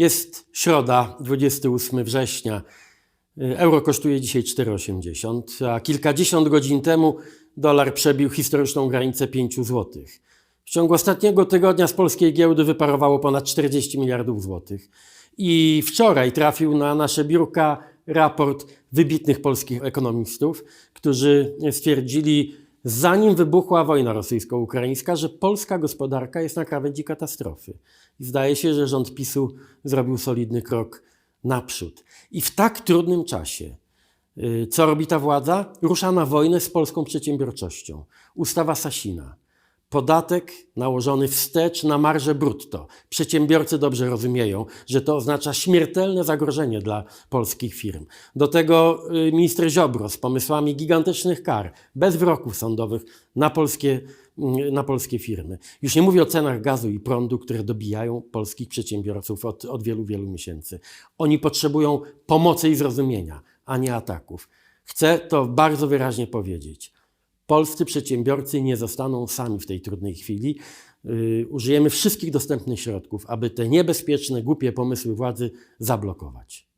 Jest środa, 28 września. Euro kosztuje dzisiaj 4,80, a kilkadziesiąt godzin temu dolar przebił historyczną granicę 5 zł. W ciągu ostatniego tygodnia z polskiej giełdy wyparowało ponad 40 miliardów złotych. I wczoraj trafił na nasze biurka raport wybitnych polskich ekonomistów, którzy stwierdzili, zanim wybuchła wojna rosyjsko-ukraińska, że polska gospodarka jest na krawędzi katastrofy. I zdaje się, że rząd PiSu zrobił solidny krok naprzód. I w tak trudnym czasie, y, co robi ta władza? Rusza na wojnę z polską przedsiębiorczością. Ustawa Sasina. Podatek nałożony wstecz na marżę brutto. Przedsiębiorcy dobrze rozumieją, że to oznacza śmiertelne zagrożenie dla polskich firm. Do tego y, minister Ziobro z pomysłami gigantycznych kar, bez wyroków sądowych na polskie, y, na polskie firmy. Już nie mówię o cenach gazu i prądu, które dobijają polskich przedsiębiorców od, od wielu, wielu miesięcy. Oni potrzebują pomocy i zrozumienia, a nie ataków. Chcę to bardzo wyraźnie powiedzieć. Polscy przedsiębiorcy nie zostaną sami w tej trudnej chwili. Yy, użyjemy wszystkich dostępnych środków, aby te niebezpieczne, głupie pomysły władzy zablokować.